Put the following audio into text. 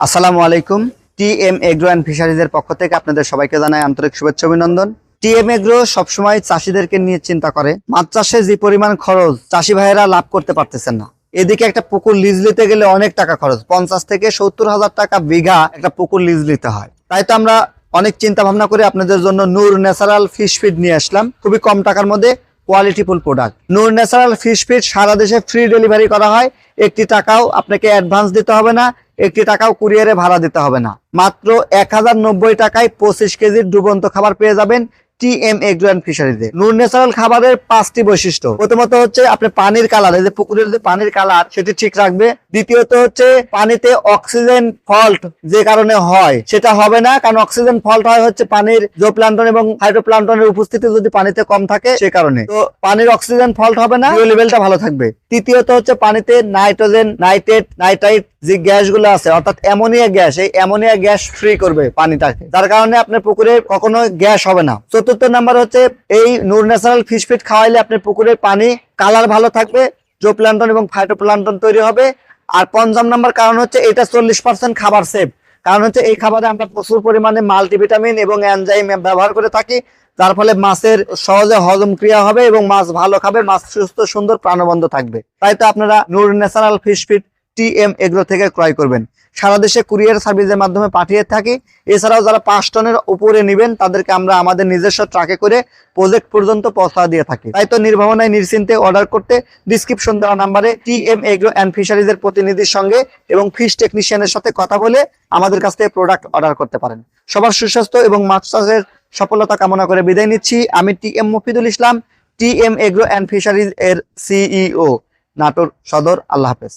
আসসালামু আলাইকুম। T M agro and ফিশারিজের পক্ষ থেকে আপনাদের সবাইকে জানাই আন্তরিক শুভেচ্ছা অভিনন্দন। টি এম এগ্রো সবসময় চাষিদেরকে নিয়ে চিন্তা করে। মাছ চাষে যে পরিমাণ খরচ, চাষি ভাইয়েরা লাভ করতে পারতেছেন না। এদিকে একটা পুকুর লিজ নিতে গেলে অনেক টাকা খরচ। পঞ্চাশ থেকে সত্তর হাজার টাকা বিঘা একটা পুকুর লিজ নিতে হয়। তাই তো আমরা অনেক চিন্তা ভাবনা করে আপনাদের জন্য নূর ন্যাচারাল ফিশ ফিড নিয়ে আসলাম। খুবই কম টাকার মধ্যে qualityful product Noor natural fish feed সারা দেশে ফ্রি ডেলিভারি করা হয়। একটি টাকাও আপনাকে অ্যাডভান্স দিতে হবে না। একটি টাকাও কুরিয়ারে ভাড়া দিতে হবে না। মাত্র এক হাজার নব্বই টাকায় পঁচিশ কেজির ডুবন্ত খাবার পেয়ে যাবেন টি এম এগ্রো অ্যান্ড ফিশারিতে। নূর ন্যাচারাল খাবারের পাঁচটি বৈশিষ্ট্য। প্রথমত হচ্ছে আপনি পানির কালার যে পুকুরের যে পানির কালার, সেটি ঠিক রাখবে। দ্বিতীয়ত হচ্ছে পানিতে অক্সিজেন ফল্ট যে কারণে হয়, সেটা হবে না, কারণ অক্সিজেন ফল্ট হয় হচ্ছে পানির জোপ্লান্টন এবং হাইড্রোপ্লান্টনের উপস্থিতি যদি পানিতে কম থাকে, সে কারণে। তো পানির অক্সিজেন ফল্ট হবে না লেভেলটা ভালো থাকবে। তৃতীয়ত হচ্ছে পানিতে নাইট্রোজেন, নাইট্রেট, নাইট্রাইট যে গ্যাসগুলো আছে, অর্থাৎ অ্যামোনিয়া গ্যাস, এই অ্যামোনিয়া গ্যাস ফ্রি করবে পানিটাকে যার কারণে আপনার পুকুরে কখনো গ্যাস হবে না। চতুর্থ নাম্বার হচ্ছে, এই নূর ন্যাচারাল ফিশ ফিট খাওয়াইলে আপনার পুকুরের পানি কালার ভালো থাকবে জোপ্লান্টন এবং ফাইটোপ্লান্টন তৈরি হবে। আর পঞ্চম নাম্বার কারণ হচ্ছে, এটা চল্লিশ পার্সেন্ট খাবার সেভ কারণ হচ্ছে, এই খাবারে আমরা প্রচুর পরিমাণে মাল্টিভিটামিন এবং এনজাইম ব্যবহার করে থাকি, যার ফলে মাছের সহজে হজম ক্রিয়া হবে এবং মাছ ভালো খাবে, মাছ সুস্থ, সুন্দর প্রাণবন্ধ থাকবে। তাই তো আপনারা Noor natural fish feed T M agro থেকে ক্রয় করবেন। সারা দেশে কুরিয়ার সার্ভিসের মাধ্যমে পাঠিয়ে থাকি। এছাড়াও যারা পাঁচ টনের উপরে নেবেন, তাদেরকে আমরা আমাদের নিজস্ব ট্রাকে করে প্রজেক্ট পর্যন্ত পৌঁছা দিয়ে থাকি। তাই তো নির্ভাবনায় নিশ্চিন্তে অর্ডার করতে ডিসক্রিপশন দেওয়া নাম্বারে টি এম এগ্রো অ্যান্ড ফিশারিজের প্রতিনিধির সঙ্গে এবং ফিশ টেকনিশিয়ানের সাথে কথা বলে আমাদের কাছ থেকে প্রোডাক্ট অর্ডার করতে পারেন। সবার সুস্বাস্থ্য এবং মাছ চাষের সফলতা কামনা করে বিদায় নিচ্ছি। আমি T M Mofidul Islam T M agro and fisheries এর সিইও নাটোর সদর। আল্লাহ হাফেজ।